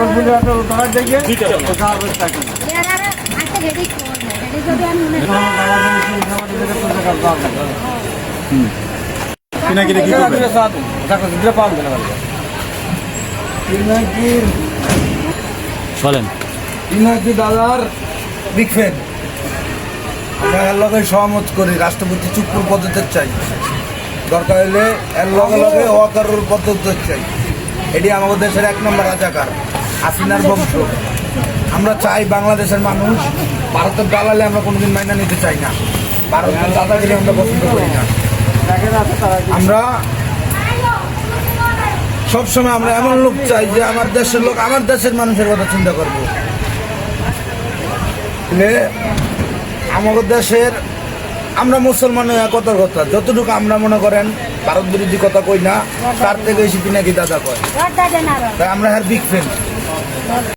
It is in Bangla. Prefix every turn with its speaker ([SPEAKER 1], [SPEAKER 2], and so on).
[SPEAKER 1] এখন পুজো একটা উদ্ধার দেখে ওটা হবে থাকি
[SPEAKER 2] পিনাকিটা কি করবে? বলেন
[SPEAKER 1] পিনাকি দাদার বিগ ফ্যান আমরা এর লগে সহমত করি রাষ্ট্রপতি চুপুর পদত্যাগ চাই। দরকার হলে এর লগে লগে অকারুর পদত্যাগ চাই। এটি আমাদের দেশের এক নম্বর রাজাকার। হাসিনার বংশ আমরা চাই বাংলাদেশের মানুষ ভারতের দালালে আমরা কোনোদিন মাইনা নিতে চাই না। ভারতের দাদাগিরি আমরা পছন্দ করি না। আমরা সবসময় আমরা এমন লোক চাই যে আমার দেশের লোক আমার দেশের মানুষের কথা চিন্তা করব। আমাদের দেশের আমরা মুসলমান হয়ে কত কথা। যতটুকু আমরা মনে করেন ভারত বিরোধী কথা কই না তার থেকে বেশি পিনাকি দাদা কয়। তাই আমরা হ্যার বিগ ফ্যান madre.